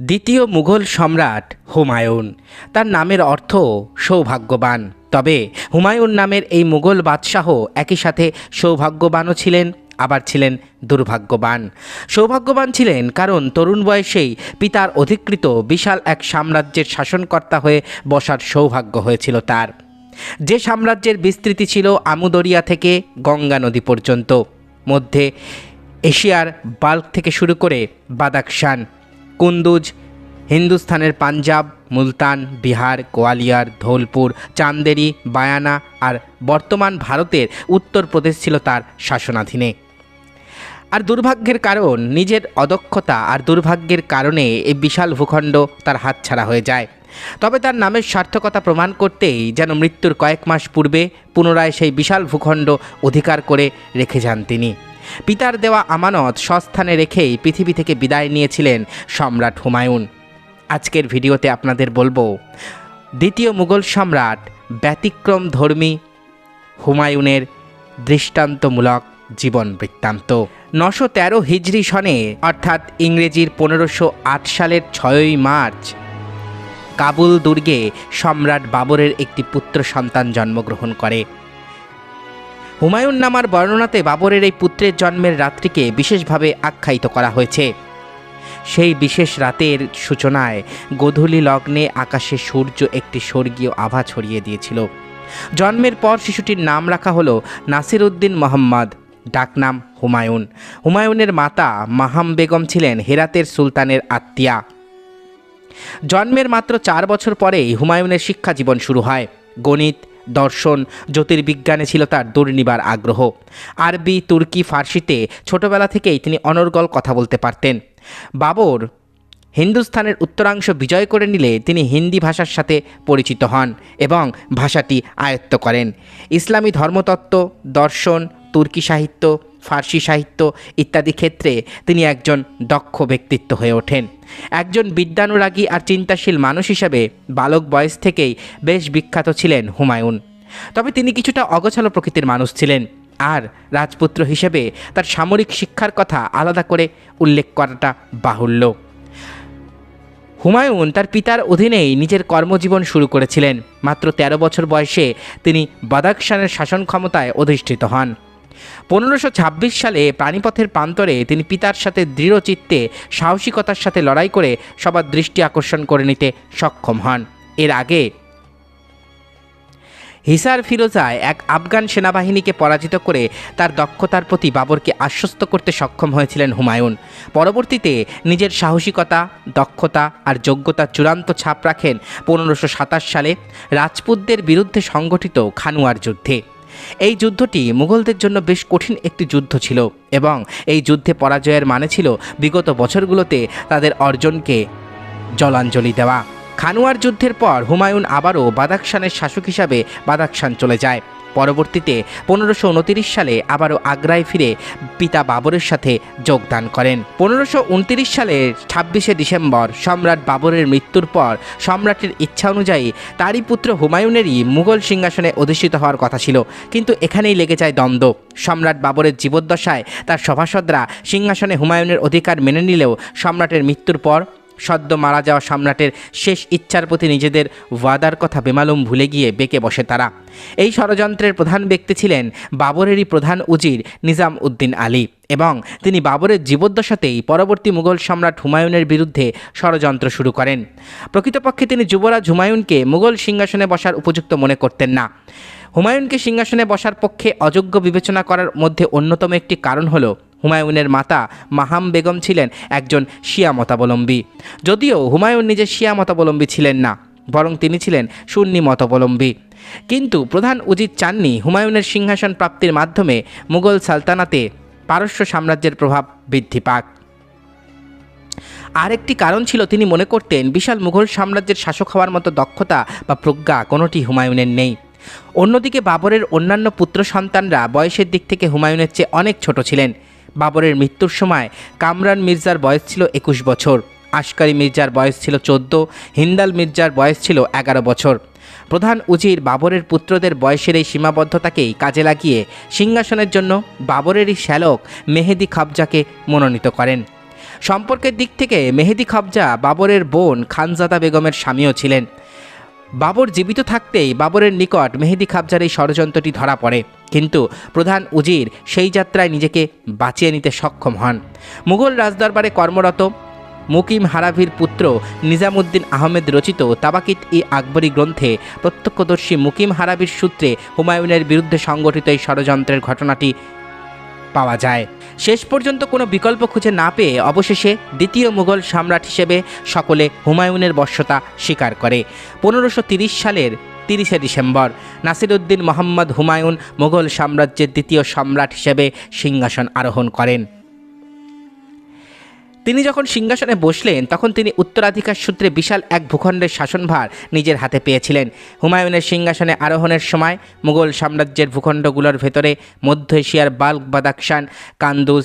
দ্বিতীয় মুঘল সম্রাট হুমায়ুন। তার নামের অর্থ সৌভাগ্যবান। তবে হুমায়ুন নামের এই মুঘল বাদশাহ একই সাথে সৌভাগ্যবানও ছিলেন, আবার ছিলেন দুর্ভাগ্যবান। সৌভাগ্যবান ছিলেন কারণ তরুণ বয়সেই পিতার অধিকৃত বিশাল এক সাম্রাজ্যের শাসনকর্তা হয়ে বসার সৌভাগ্য হয়েছিল তার। যে সাম্রাজ্যের বিস্তৃতি ছিল আমুদরিয়া থেকে গঙ্গা নদী পর্যন্ত। মধ্যে এশিয়ার বাল্ক থেকে শুরু করে বাদাকশান কুন্দুজ, হিন্দুস্থানের পাঞ্জাব, মুলতান, বিহার, গোয়ালিয়র, ধৌলপুর, চান্দেরি, বায়ানা আর বর্তমান ভারতের উত্তরপ্রদেশ ছিল তার শাসনাধীনে। আর দুর্ভাগ্যের কারণ, নিজের অদক্ষতা আর দুর্ভাগ্যের কারণে এই বিশাল ভূখণ্ড তার হাতছাড়া হয়ে যায়। তবে তার নামের সার্থকতা প্রমাণ করতেই যেন মৃত্যুর কয়েক মাস পূর্বে পুনরায় সেই বিশাল ভূখণ্ড অধিকার করে রেখে যান তিনি। পিতার দেওয়া আমানত সস্থানে রেখেই পৃথিবী থেকে বিদায় নিয়েছিলেন সম্রাট হুমায়ুন। আজকের ভিডিওতে আপনাদের বলব, দ্বিতীয় মুঘল সম্রাট ব্যতিক্রম ধর্মী হুমায়ুনের দৃষ্টান্তমূলক জীবন বৃত্তান্ত। নশো তেরো হিজরি সনে, অর্থাৎ ইংরেজির পনেরোশো আট সালের ছয়ই মার্চ, কাবুল দুর্গে সম্রাট বাবরের একটি পুত্র সন্তান জন্মগ্রহণ করে। হুমায়ুন নামার বর্ণনাতে বাবরের এই পুত্রের জন্মের রাত্রিকে বিশেষভাবে আখ্যায়িত করা হয়েছে। সেই বিশেষ রাতের সূচনায় গোধূলি লগ্নে আকাশে সূর্য একটি স্বর্গীয় আভা ছড়িয়ে দিয়েছিল। জন্মের পর শিশুটির নাম রাখা হলো নাসির উদ্দিন মোহাম্মদ, ডাকনাম হুমায়ুন। হুমায়ুনের মাতা মাহাম বেগম ছিলেন হেরাতের সুলতানের আত্মীয়া। জন্মের মাত্র চার বছর পরেই হুমায়ুনের শিক্ষা জীবন শুরু হয়। গণিত দর্শন। জ্যোতির্বিজ্ঞানে ছিল তার দুর্নিবার আগ্রহ। আরবি, তুর্কি, ফার্সিতে ছোটবেলা থেকেই তিনি অনর্গল কথা বলতে পারতেন। বাবর হিন্দুস্থানের উত্তরাংশ বিজয় করে নিলে তিনি হিন্দি ভাষার সাথে পরিচিত হন এবং ভাষাটি আয়ত্ত করেন। ইসলামী ধর্মতত্ত্ব, দর্শন তুর্কি সাহিত্য, ফার্সি সাহিত্য ইত্যাদি ক্ষেত্রে তিনি একজন দক্ষ ব্যক্তিত্ব হয়ে ওঠেন। একজন বিদ্যানুরাগী আর চিন্তাশীল মানুষ হিসাবে বালক বয়স থেকেই বেশ বিখ্যাত ছিলেন হুমায়ুন। তবে তিনি কিছুটা অগোছালো প্রকৃতির মানুষ ছিলেন আর রাজপুত্র হিসেবে তার সামরিক শিক্ষার কথা আলাদা করে উল্লেখ করাটা বাহুল্য। হুমায়ুন তার পিতার অধীনেই নিজের কর্মজীবন শুরু করেছিলেন। মাত্র ১৩ বছর বয়সে তিনি বাদাকশানের শাসন ক্ষমতায় অধিষ্ঠিত হন। পনেরোশো সালে প্রাণীপথের প্রান্তরে তিনি পিতার সাথে দৃঢ় চিত্তে, সাহসিকতার সাথে লড়াই করে সবার দৃষ্টি আকর্ষণ করে নিতে সক্ষম হন। এর আগে হিসার ফিরোজায় এক আফগান সেনাবাহিনীকে পরাজিত করে তার দক্ষতার প্রতি বাবরকে আশ্বস্ত করতে সক্ষম হয়েছিলেন হুমায়ুন। পরবর্তীতে নিজের সাহসিকতা, দক্ষতা আর যোগ্যতার চূড়ান্ত ছাপ রাখেন পনেরোশো সালে রাজপুতদের বিরুদ্ধে সংগঠিত খানুয়ার যুদ্ধে। এই যুদ্ধটি মুঘলদের জন্য বেশ কঠিন একটি যুদ্ধ ছিল এবং এই যুদ্ধে পরাজয়ের মানে ছিল বিগত বছরগুলোতে তাদের অর্জনকে জলাঞ্জলি দেওয়া। খানুয়ার যুদ্ধের পর হুমায়ুন আবারও বাদাকশানের শাসক হিসাবে বাদাকশান চলে যায়। পরবর্তীতে পনেরোশো সালে আবারও আগ্রায় ফিরে পিতা বাবরের সাথে যোগদান করেন। পনেরোশো সালের ছাব্বিশে ডিসেম্বর সম্রাট বাবরের মৃত্যুর পর সম্রাটের ইচ্ছা অনুযায়ী তারই পুত্র হুমায়ুনেরই মুঘল সিংহাসনে অধিষ্ঠিত হওয়ার কথা ছিল, কিন্তু এখানেই লেগে যায় দ্বন্দ্ব। সম্রাট বাবরের জীবদ্দশায় তার সভাসদরা সিংহাসনে হুমায়ুনের অধিকার মেনে নিলেও সম্রাটের মৃত্যুর পর সদ্য মারা যাওয়া সম্রাটের শেষ ইচ্ছার প্রতি নিজেদের ওয়াদার কথা বেমালুম ভুলে গিয়ে বেঁকে বসে তারা। এই ষড়যন্ত্রের প্রধান ব্যক্তি ছিলেন বাবরেরই প্রধান উজির নিজাম উদ্দিন আলী এবং তিনি বাবরের জীবদ্দশাতেই পরবর্তী মুঘল সম্রাট হুমায়ুনের বিরুদ্ধে ষড়যন্ত্র শুরু করেন। প্রকৃতপক্ষে তিনি যুবরাজ হুমায়ুনকে মুঘল সিংহাসনে বসার উপযুক্ত মনে করতেন না। হুমায়ুনকে সিংহাসনে বসার পক্ষে অযোগ্য বিবেচনা করার মধ্যে অন্যতম একটি কারণ হলো হুমায়ুনের মাতা মাহাম বেগম ছিলেন একজন শিয়া মতাবলম্বী। যদিও হুমায়ুন নিজে শিয়া মতাবলম্বী ছিলেন না, বরং তিনি ছিলেন সুন্নি মতাবলম্বী। কিন্তু প্রধান উজিত চাননি হুমায়ুনের সিংহাসন প্রাপ্তির মাধ্যমে মুঘল সালতানাতে পারস্য সাম্রাজ্যের প্রভাব বৃদ্ধি পাক। আরেকটি কারণ ছিল তিনি মনে করতেন বিশাল মুঘল সাম্রাজ্যের শাসক হওয়ার মতো দক্ষতা বা প্রজ্ঞা কোনোটি হুমায়ুনের নেই। অন্যদিকে বাবরের অন্যান্য পুত্র সন্তানরা বয়সের দিক থেকে হুমায়ুনের চেয়ে অনেক ছোট ছিলেন। বাবরের মৃত্যুর সময় কামরান মির্জার বয়স ছিল একুশ বছর, আশকারি মির্জার বয়স ছিল চোদ্দ, হিন্দাল মির্জার বয়স ছিল এগারো বছর। প্রধান উজির বাবরের পুত্রদের বয়সের এই সীমাবদ্ধতাকেই কাজে লাগিয়ে সিংহাসনের জন্য বাবরেরই শ্যালক মেহেদি খাবজাকে মনোনীত করেন। সম্পর্কের দিক থেকে মেহেদি খাবজা বাবরের বোন খানজাদা বেগমের স্বামীও ছিলেন। বাবর জীবিত থাকতেই বাবরের নিকট মেহেদি খাবজার এই ষড়যন্ত্রটি ধরা পড়ে। কিন্তু প্রধান উজির সেই যাত্রায় নিজেকে বাঁচিয়ে নিতে সক্ষম হন। মুঘল রাজদরবারে কর্মরত মুকিম হারাভির পুত্র নিজামুদ্দিন আহমেদ রচিত তাবাকিত ই আকবরী গ্রন্থে প্রত্যক্ষদর্শী মুকিম হারাভির সূত্রে হুমায়ুনের বিরুদ্ধে সংগঠিত এই ষড়যন্ত্রের ঘটনাটি পাওয়া যায়। শেষ পর্যন্ত কোনো বিকল্প খুঁজে না পেয়ে অবশেষে দ্বিতীয় মুঘল সম্রাট হিসেবে সকলে হুমায়ুনের বর্ষতা স্বীকার করে। পনেরোশো সালের তিরিশে ডিসেম্বর নাসিরুদ্দিন মোহাম্মদ হুমায়ুন মুঘল সাম্রাজ্যের দ্বিতীয় সম্রাট হিসেবে সিংহাসন আরোহণ করেন। তিনি যখন সিংহাসনে বসলেন, তখন তিনি উত্তরাধিকার সূত্রে বিশাল এক ভূখণ্ডের শাসনভার নিজের হাতে পেয়েছিলেন। হুমায়ুনের সিংহাসনে আরোহণের সময় মুঘল সাম্রাজ্যের ভূখণ্ডগুলোর ভেতরে মধ্য এশিয়ার বাল্ক বাদাকশান কান্দুজ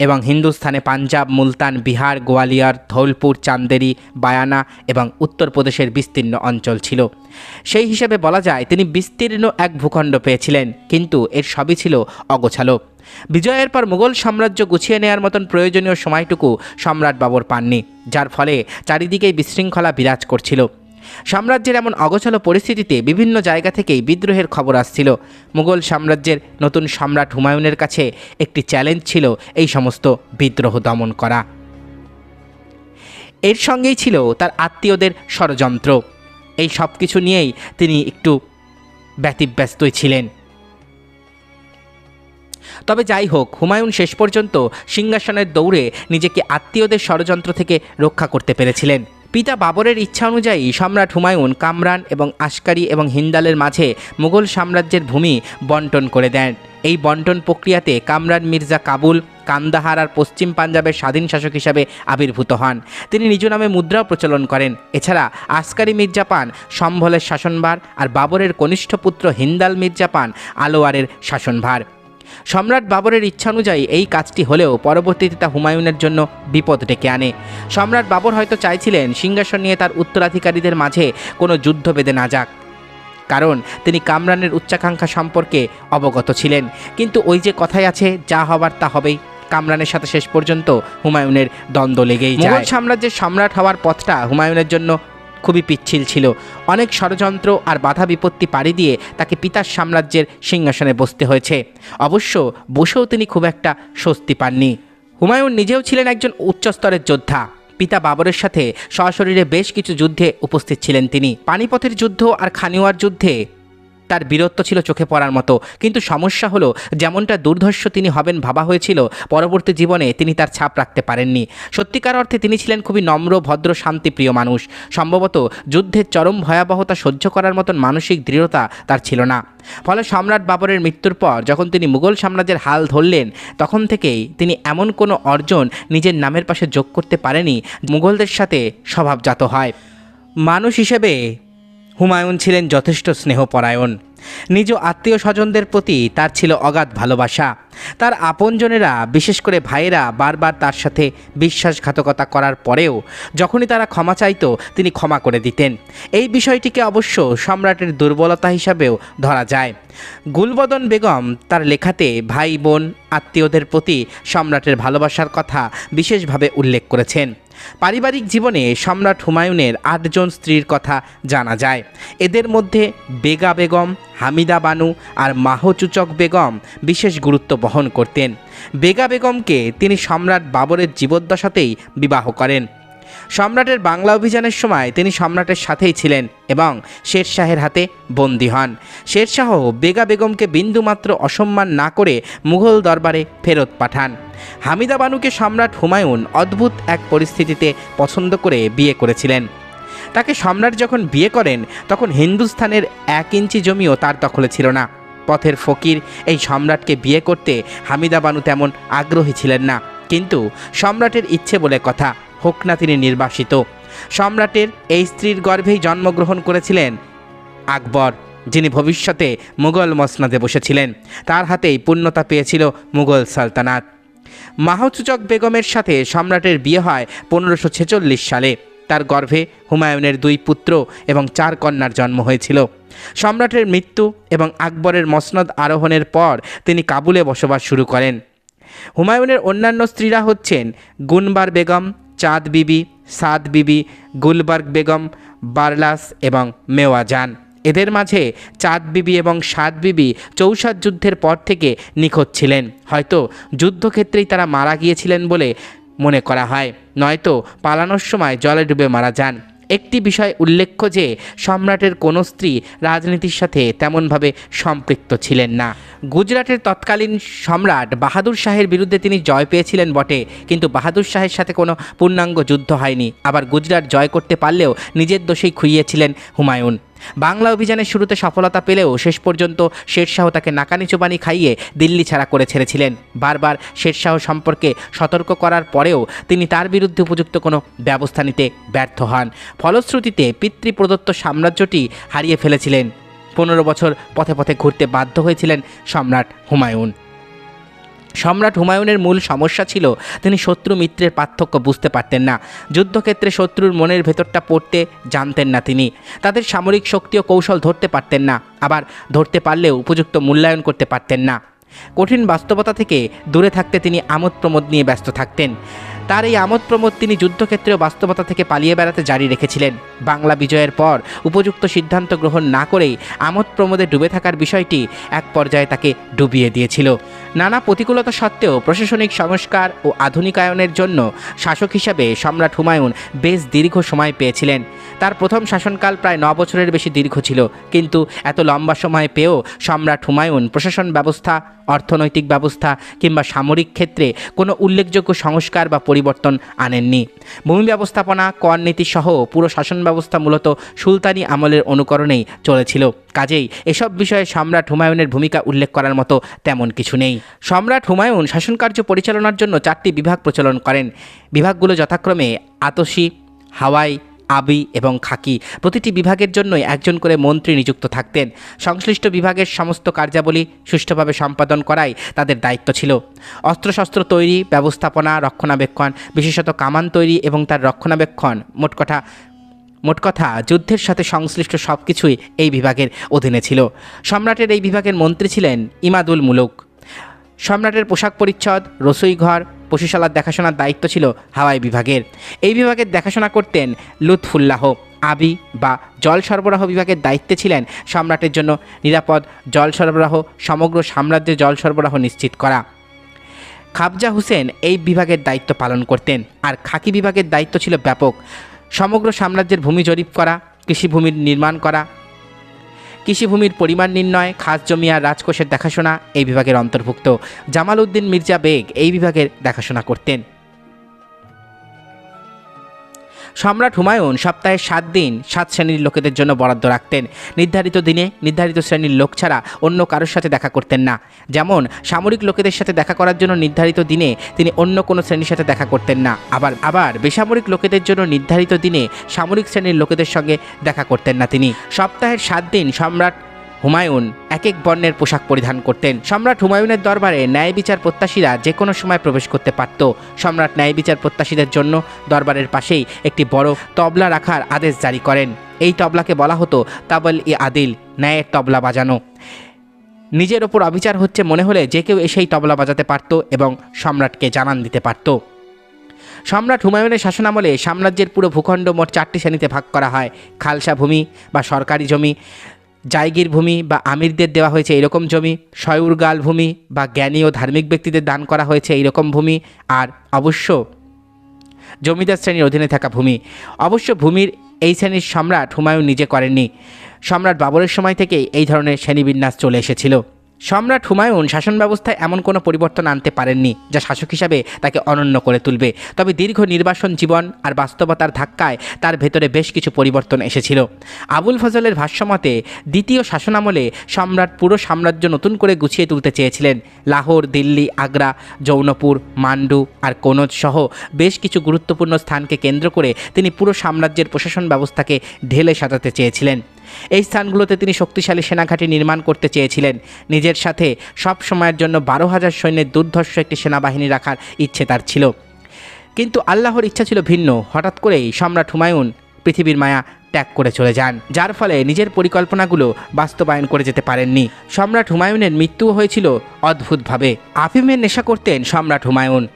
এবং হিন্দুস্থানে পাঞ্জাব, মুলতান, বিহার, গোয়ালিয়র, ধৌলপুর, চান্দেরি, বায়ানা এবং উত্তরপ্রদেশের বিস্তীর্ণ অঞ্চল ছিল। সেই হিসেবে বলা যায় তিনি বিস্তীর্ণ এক ভূখণ্ড পেয়েছিলেন, কিন্তু এর সবই ছিল অগোছালো। বিজয়ের পর মুঘল সাম্রাজ্য গুছিয়ে নেওয়ার মতন প্রয়োজনীয় সময়টুকু সম্রাট বাবর পাননি, যার ফলে চারিদিকেই বিশৃঙ্খলা বিরাজ করছিল। সাম্রাজ্যের এমন অগোছালো পরিস্থিতিতে বিভিন্ন জায়গা থেকেই বিদ্রোহের খবর আসছিল। মুঘল সাম্রাজ্যের নতুন সম্রাট হুমায়ুনের কাছে একটি চ্যালেঞ্জ ছিল এই সমস্ত বিদ্রোহ দমন করা। এর সঙ্গেই ছিল তার আত্মীয়দের ষড়যন্ত্র। এই সব কিছু নিয়েই তিনি একটু ব্যতিব্যস্তই ছিলেন। তবে যাই হোক, হুমায়ুন শেষ পর্যন্ত সিংহাসনের দৌড়ে নিজেকে আত্মীয়দের ষড়যন্ত্র থেকে রক্ষা করতে পেরেছিলেন। পিতা বাবরের ইচ্ছা অনুযায়ী সম্রাট হুমায়ুন, কামরান এবং আশকারি এবং হিন্দালের মাঝে মুঘল সাম্রাজ্যের ভূমি বন্টন করে দেন। এই বন্টন প্রক্রিয়াতে কামরান মির্জা কাবুল, কান্দাহার আর পশ্চিম পাঞ্জাবের স্বাধীন শাসক হিসাবে আবির্ভূত হন। তিনি নিজ নামে মুদ্রাও প্রচলন করেন। এছাড়া আসকারি মির্জা পান সম্ভলের শাসনভার আর বাবরের কনিষ্ঠ পুত্র হিন্দাল মির্জা পান আলোয়ারের শাসনভার। সম্রাট বাবরের ইচ্ছানুযায়ী এই কাজটি হলেও পরবর্তীতে তা হুমায়ুনের জন্য বিপদ ডেকে আনে। সম্রাট বাবর হয়তো চাইছিলেন সিংহাসন নিয়ে তার উত্তরাধিকারীদের মাঝে কোনো যুদ্ধ বেঁধে না যাক, কারণ তিনি কামরানের উচ্চাকাঙ্ক্ষা সম্পর্কে অবগত ছিলেন। কিন্তু ওই যে কথাই আছে, যা হবার তা হবেই। কামরানের সাথে শেষ পর্যন্ত হুমায়ুনের দ্বন্দ্ব লেগেই যায়। সাম্রাজ্যের সম্রাট হওয়ার পথটা হুমায়ুনের জন্য খুবই পিচ্ছিল ছিল। অনেক ষড়যন্ত্র আর বাধা বিপত্তি পাড়ি দিয়ে তাকে পিতার সাম্রাজ্যের সিংহাসনে বসতে হয়েছে। অবশ্য বসেও তিনি খুব একটা স্বস্তি পাননি। হুমায়ুন নিজেও ছিলেন একজন উচ্চস্তরের যোদ্ধা। পিতা বাবরের সাথে সশরীরে বেশ কিছু যুদ্ধে উপস্থিত ছিলেন তিনি। পানিপথের যুদ্ধ আর খানিওয়ার যুদ্ধে তার বীরত্ব ছিল চোখে পড়ার মতো। কিন্তু সমস্যা হলো, যেমনটা দুর্ধর্ষ তিনি হবেন ভাবা হয়েছিল, পরবর্তী জীবনে তিনি তার ছাপ রাখতে পারেননি। সত্যিকার অর্থে তিনি ছিলেন খুবই নম্র, ভদ্র, শান্তিপ্রিয় মানুষ। সম্ভবত যুদ্ধের চরম ভয়াবহতা সহ্য করার মতন মানসিক দৃঢ়তা তার ছিল না। ফলে সম্রাট বাবরের মৃত্যুর পর যখন তিনি মুঘল সাম্রাজ্যের হাল ধরলেন, তখন থেকেই তিনি এমন কোনো অর্জন নিজের নামের পাশে যোগ করতে পারেনি, মুঘলদের সাথে স্বভাবজাত হয়। মানুষ হিসেবে হুমায়ুন ছিলেন যথেষ্ট স্নেহপরায়ণ। নিজ আত্মীয় স্বজনদের প্রতি তার ছিল অগাধ ভালোবাসা। তার আপনজনেরা, বিশেষ করে ভাইয়েরা, বারবার তার সাথে বিশ্বাসঘাতকতা করার পরেও যখনই তারা ক্ষমা চাইত, তিনি ক্ষমা করে দিতেন। এই বিষয়টিকে অবশ্য সম্রাটের দুর্বলতা হিসাবেও ধরা যায়। গুলবদন বেগম তার লেখাতে ভাই বোন আত্মীয়দের প্রতি সম্রাটের ভালোবাসার কথা বিশেষভাবে উল্লেখ করেছেন। পারিবারিক জীবনে সম্রাট হুমায়ুনের আটজন স্ত্রীর কথা জানা যায়। এদের মধ্যে বেগা বেগম, হামিদা বানু আর মাহচুচক বেগম বিশেষ গুরুত্ব বহন করতেন। বেগা বেগমকে তিনি সম্রাট বাবরের জীবদ্দশাতেই বিবাহ করেন। সম্রাটের বাংলা অভিযানের সময় তিনি সম্রাটের সাথেই ছিলেন এবং শেরশাহের হাতে বন্দী হন। শেরশাহ বেগা বেগমকে বিন্দুমাত্র অসম্মান না করে মুঘল দরবারে ফেরত পাঠান। হামিদা বানুকে সম্রাট হুমায়ুন অদ্ভুত এক পরিস্থিতিতে পছন্দ করে বিয়ে করেছিলেন। তাকে সম্রাট যখন বিয়ে করেন, তখন হিন্দুস্থানের এক ইঞ্চি জমিও তার দখলে ছিল না। পথের ফকির, এই সম্রাটকে বিয়ে করতে হামিদা বানু তেমন আগ্রহী ছিলেন না। কিন্তু সম্রাটের ইচ্ছে বলে কথা হোক না তিনি নির্বাসিত। সম্রাটের এই স্ত্রীর গর্ভেই জন্মগ্রহণ করেছিলেন আকবর, যিনি ভবিষ্যতে মুঘল মসনাদে বসেছিলেন। তার হাতেই পূর্ণতা পেয়েছিল মুঘল সালতানাত। মাহচুচক বেগমের সাথে সম্রাটের বিয়ে হয় পনেরোশো ছেচল্লিশ সালে। তার গর্ভে হুমায়ুনের দুই পুত্র এবং চার কন্যার জন্ম হয়েছিল। সম্রাটের মৃত্যু এবং আকবরের মসনদ আরোহণের পর তিনি কাবুলে বসবাস শুরু করেন। হুমায়ুনের অন্যান্য স্ত্রীরা হচ্ছেন গুনবার বেগম চাঁদ বিবি, সাদ বিবি, গুলবার্গ বেগম, বার্লাস এবং মেওয়াজান। এদের মাঝে চাঁদ বিবি এবং সাত বিবি চৌষাদ যুদ্ধের পর থেকে নিখোঁজ ছিলেন। হয়তো যুদ্ধক্ষেত্রেই তারা মারা গিয়েছিলেন বলে মনে করা হয়। নয়তো পালানোর সময় জলে ডুবে মারা যান। একটি বিষয় উল্লেখ্য যে, সম্রাটের কোনো স্ত্রী রাজনীতির সাথে তেমনভাবে সম্পৃক্ত ছিলেন না। গুজরাটের তৎকালীন সম্রাট বাহাদুর শাহের বিরুদ্ধে তিনি জয় পেয়েছিলেন বটে, কিন্তু বাহাদুর শাহের সাথে কোনো পূর্ণাঙ্গ যুদ্ধ হয়নি। আবার গুজরাট জয় করতে পারলেও নিজের দোষেই খুইয়েছিলেন হুমায়ুন। বাংলা অভিযানের শুরুতে সফলতা পেলেও শেষ পর্যন্ত শেরশাহ তাকে নাকানি চোবানি খাইয়ে দিল্লি ছাড়া করে ছেড়েছিলেন। বারবার শেরশাহ সম্পর্কে সতর্ক করার পরেও তিনি তার বিরুদ্ধে উপযুক্ত কোনো ব্যবস্থা নিতে ব্যর্থ হন। ফলশ্রুতিতে পিতৃপ্রদত্ত সাম্রাজ্যটি হারিয়ে ফেলেছিলেন। পনেরো বছর পথে পথে ঘুরতে বাধ্য হয়েছিলেন সম্রাট হুমায়ুন। সম্রাট হুমায়ুনের মূল সমস্যা ছিল, তিনি শত্রু মিত্রের পার্থক্য বুঝতে পারতেন না। যুদ্ধক্ষেত্রে শত্রুর মনের ভেতরটা পড়তে জানতেন না তিনি। তাদের সামরিক শক্তি ও কৌশল ধরতে পারতেন না, আবার ধরতে পারলেও উপযুক্ত মূল্যায়ন করতে পারতেন না। কঠিন বাস্তবতা থেকে দূরে থাকতে তিনি আমোদ প্রমোদ নিয়ে ব্যস্ত থাকতেন। তার এই আমোদ প্রমোদ তিনি যুদ্ধক্ষেত্রেও বাস্তবতা থেকে পালিয়ে বেড়াতে জারি রেখেছিলেন। বাংলা বিজয়ের পর উপযুক্ত সিদ্ধান্ত গ্রহণ না করেই আমোদ প্রমোদে ডুবে থাকার বিষয়টি এক পর্যায়ে তাকে ডুবিয়ে দিয়েছিল। নানা প্রতিকূলতা সত্ত্বেও প্রশাসনিক সংস্কার ও আধুনিকায়নের জন্য শাসক হিসাবে সম্রাট হুমায়ুন বেশ দীর্ঘ সময় পেয়েছিলেন। তার প্রথম শাসনকাল প্রায় ন বছরের বেশি দীর্ঘ ছিল। কিন্তু এত লম্বা সময় পেয়েও সম্রাট হুমায়ুন প্রশাসন ব্যবস্থা অর্থনৈতিক ব্যবস্থা কিংবা সামরিক ক্ষেত্রে কোনো উল্লেখযোগ্য সংস্কার বা পরিবর্তন আনেননি। ভূমি ব্যবস্থাপনা, কর নীতি সহ পুরো শাসন ব্যবস্থা মূলত সুলতানি আমলের অনুকরণেই চলেছিল। কাজেই এসব বিষয়ে সম্রাট হুমায়ুনের ভূমিকা উল্লেখ করার মতো তেমন কিছু নেই। সম্রাট হুমায়ুন শাসনকার্য পরিচালনার জন্য চারটি বিভাগ প্রচলন করেন। বিভাগগুলো যথাক্রমে আতসী, হাওয়াই আবি এবং খাকি। প্রতিটি বিভাগের জন্যই একজন করে মন্ত্রী নিযুক্ত থাকতেন। সংশ্লিষ্ট বিভাগের সমস্ত কার্যাবলী সুষ্ঠুভাবে সম্পাদন করাই তাদের দায়িত্ব ছিল। অস্ত্রশস্ত্র তৈরি, ব্যবস্থাপনা, রক্ষণাবেক্ষণ, বিশেষত কামান তৈরি এবং তার রক্ষণাবেক্ষণ, মোট কথা মোট কথা, যুদ্ধের সাথে সংশ্লিষ্ট সব কিছুই এই বিভাগের অধীনে ছিল। সম্রাটের এই বিভাগের মন্ত্রী ছিলেন ইমাদুল মুলুক। সম্রাটের পোশাক পরিচ্ছদ, রসুইঘর পশুশালার দেখাশোনার দায়িত্ব ছিল হাওয়াই বিভাগের। এই বিভাগের দেখাশোনা করতেন লুৎফুল্লাহ, আবি বা জল সরবরাহ বিভাগের দায়িত্বে ছিলেন সম্রাটের জন্য নিরাপদ জল সরবরাহ, সমগ্র সাম্রাজ্যে জল সরবরাহ নিশ্চিত করা। খাবজা হোসেন এই বিভাগের দায়িত্ব পালন করতেন। আর খাকি বিভাগের দায়িত্ব ছিল ব্যাপক। সমগ্র সাম্রাজ্যের ভূমি জরিপ করা, কৃষিভূমির নির্মাণ করা কৃষিভূমির পরিমাণ নির্ণয়, খাস জমি আর রাজকোষের দেখাশোনা এই বিভাগের অন্তর্ভুক্ত। জামাল উদ্দিন, মির্জা বেগ এই বিভাগের দেখাশোনা করতেন। সম্রাট হুমায়ুন সপ্তাহে সাত দিন সাত শ্রেণির লোকেদের জন্য বরাদ্দ রাখতেন। নির্ধারিত দিনে নির্ধারিত শ্রেণির লোক ছাড়া অন্য কারোর সাথে দেখা করতেন না। যেমন, সামরিক লোকেদের সাথে দেখা করার জন্য নির্ধারিত দিনে তিনি অন্য কোনো শ্রেণির সাথে দেখা করতেন না। আবার আবার বেসামরিক লোকেদের জন্য নির্ধারিত দিনে সামরিক শ্রেণির লোকেদের সঙ্গে দেখা করতেন না তিনি। সপ্তাহের সাত দিন সম্রাট হুমায়ুন এক এক বর্ণের পোশাক পরিধান করতেন। সম্রাট হুমায়ুনের দরবারে ন্যায় বিচার প্রত্যাশীরা যে কোনো সময় প্রবেশ করতে পারত। সম্রাট ন্যায় বিচার প্রত্যাশীদের জন্য দরবারের পাশেই একটি বড় তবলা রাখার আদেশ জারি করেন। এই তবলাকে বলা হতো তাবল ই আদিল, ন্যায়ের তবলা বাজানো। নিজের ওপর অবিচার হচ্ছে মনে হলে যে কেউ এসেই তবলা বাজাতে পারত এবং সম্রাটকে জানান দিতে পারত। সম্রাট হুমায়ুনের শাসনামলে সাম্রাজ্যের পুরো ভূখণ্ড মোট চারটি শ্রেণীতে ভাগ করা হয়। খালসা ভূমি বা সরকারি জমি জায়গির ভূমি বা আমিরদের দেওয়া হয়েছে এরকম জমি শয়ুরগাল ভূমি বা জ্ঞানী ও ধার্মিক ব্যক্তিদের দান করা হয়েছে এইরকম ভূমি, আর অবশ্য জমিদার শ্রেণির অধীনে থাকা ভূমি। অবশ্য ভূমির এই শ্রেণির সম্রাট হুমায়ুন নিজে করেননি। সম্রাট বাবরের সময় থেকেই এই ধরনের শ্রেণীবিন্যাস চলে এসেছিল। সম্রাট হুমায়ুন শাসন ব্যবস্থায় এমন কোনো পরিবর্তন আনতে পারেননি, যা শাসক হিসাবে তাকে অনন্য করে তুলবে। তবে দীর্ঘ নির্বাসন জীবন আর বাস্তবতার ধাক্কায় তার ভেতরে বেশ কিছু পরিবর্তন এসেছিল। আবুল ফজলের ভাষ্যমতে, দ্বিতীয় শাসনামলে সম্রাট পুরো সাম্রাজ্য নতুন করে গুছিয়ে তুলতে চেয়েছিলেন। লাহোর, দিল্লি, আগ্রা জৌনপুর মান্ডু আর কনৌজ সহ বেশ কিছু গুরুত্বপূর্ণ স্থানকে কেন্দ্র করে তিনি পুরো সাম্রাজ্যের প্রশাসন ব্যবস্থাকে ঢেলে সাজাতে চেয়েছিলেন। এই স্থানগুলোতে তিনি শক্তিশালী সেনাঘাঁটি নির্মাণ করতে চেয়েছিলেন। নিজের সাথে সব সময়ের জন্য বারো হাজার সৈন্যের দুর্ধর্ষ একটি সেনাবাহিনী রাখার ইচ্ছে তার ছিল। কিন্তু আল্লাহর ইচ্ছা ছিল ভিন্ন। হঠাৎ করেই সম্রাট হুমায়ুন পৃথিবীর মায়া ত্যাগ করে চলে যান। যার ফলে নিজের পরিকল্পনাগুলো বাস্তবায়ন করে যেতে পারেননি। সম্রাট হুমায়ুনের মৃত্যুও হয়েছিল অদ্ভুতভাবে। আফিমের নেশা করতেন সম্রাট হুমায়ুন।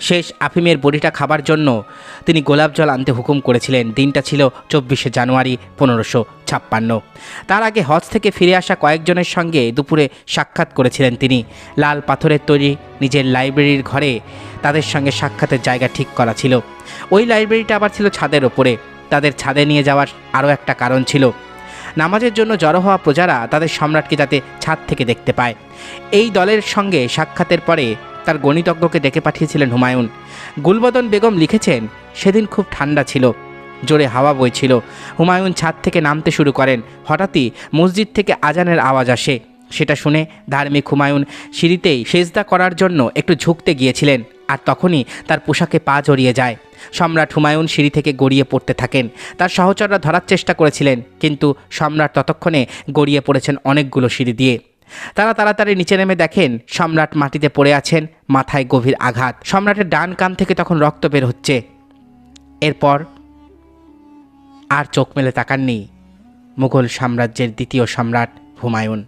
শেষ আফিমের বড়িটা খাবার জন্য তিনি গোলাপ জল আনতে হুকুম করেছিলেন। দিনটা ছিল চব্বিশে জানুয়ারি পনেরোশো ছাপ্পান্ন। তার আগে হজ থেকে ফিরে আসা কয়েকজনের সঙ্গে দুপুরে সাক্ষাৎ করেছিলেন তিনি। লাল পাথরের তৈরি নিজের লাইব্রেরির ঘরে তাদের সঙ্গে সাক্ষাতের জায়গা ঠিক করা ছিল। ওই লাইব্রেরিটা আবার ছিল ছাদের ওপরে। তাদের ছাদে নিয়ে যাওয়ার আরও একটা কারণ ছিল। নামাজের জন্য জড়ো হওয়া প্রজারা তাদের সম্রাটকে যাতে ছাদ থেকে দেখতে পায়। এই দলের সঙ্গে সাক্ষাতের পরে তার গণিতজ্ঞকে ডেকে পাঠিয়েছিলেন হুমায়ুন। গুলবদন বেগম লিখেছেন, সেদিন খুব ঠান্ডা ছিল, জোরে হাওয়া বইছিল। হুমায়ুন ছাদ থেকে নামতে শুরু করেন, হঠাৎই মসজিদ থেকে আজানের আওয়াজ আসে। সেটা শুনে ধার্মিক হুমায়ুন সিঁড়িতেই সেজদা করার জন্য একটু ঝুঁকতে গিয়েছিলেন, আর তখনই তার পোশাকে পা জড়িয়ে যায়। সম্রাট হুমায়ুন সিঁড়ি থেকে গড়িয়ে পড়তে থাকেন। তার সহচররা ধরার চেষ্টা করেছিলেন, কিন্তু সম্রাট ততক্ষণে গড়িয়ে পড়েছেন অনেকগুলো সিঁড়ি দিয়ে। তারা তাড়াতাড়ি নিচে নেমে দেখেন সম্রাট মাটিতে পড়ে আছেন, মাথায় গভীর আঘাত। সম্রাটের ডান কান থেকে তখন রক্ত বের হচ্ছে। এরপর আর চোখ মেলে তাকাননি। মুঘল সাম্রাজ্যের দ্বিতীয় সম্রাট হুমায়ুন।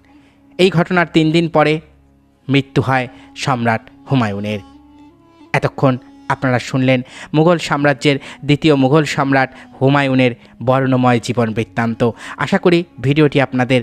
এই ঘটনার তিন দিন পরে মৃত্যু হয় সম্রাট হুমায়ুনের। এতক্ষণ আপনারা শুনলেন মুঘল সাম্রাজ্যের দ্বিতীয় মুঘল সম্রাট হুমায়ুনের বর্ণময় জীবন বৃত্তান্ত। আশা করি ভিডিওটি আপনাদের